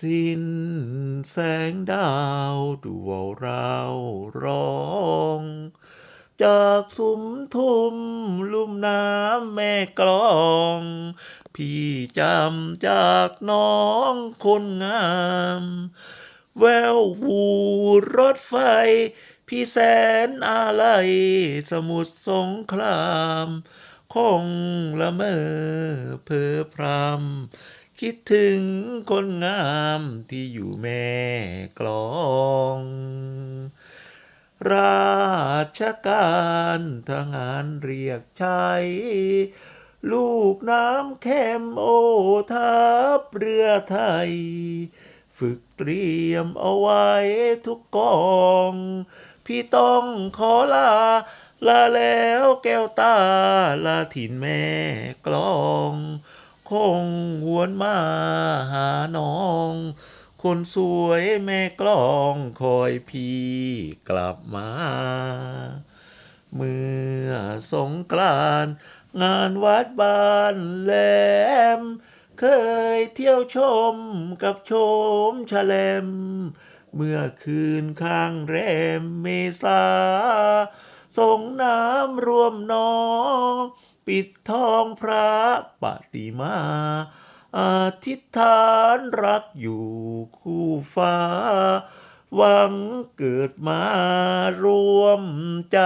สิ้นแสงดาวดูวาวราร้อง จากสุมทุมลุ่มน้ำแม่กลอง พี่จำจากน้องคนงาม แวววูรถไฟ พี่แสนอะไรสมุทรสงคราม คงละเมอเพอพรำ คิดถึงคนงามที่อยู่แม่กลอง ราชการทหารเรียกใช้ ลูกน้ำแคมโอทัพเรือไทย ฝึกเตรียมเอาไว้ทุกกอง พี่ต้องขอลาลาแล้วแก้วตาลาถิ่นแม่กลอง คงหวนมาหาน้อง คนสวยแม่กลองคอยพี่กลับมา เมื่อสงกรานต์งานวัดบ้านแหลม เคยเที่ยวชมกับชมแฉลม เมื่อคืนข้างแรมเมษาส่งน้ำรวมน้อง ปิดทองพระปฏิมาอธิษฐานรักอยู่คู่ฟ้า หวังเกิดมารวมใจ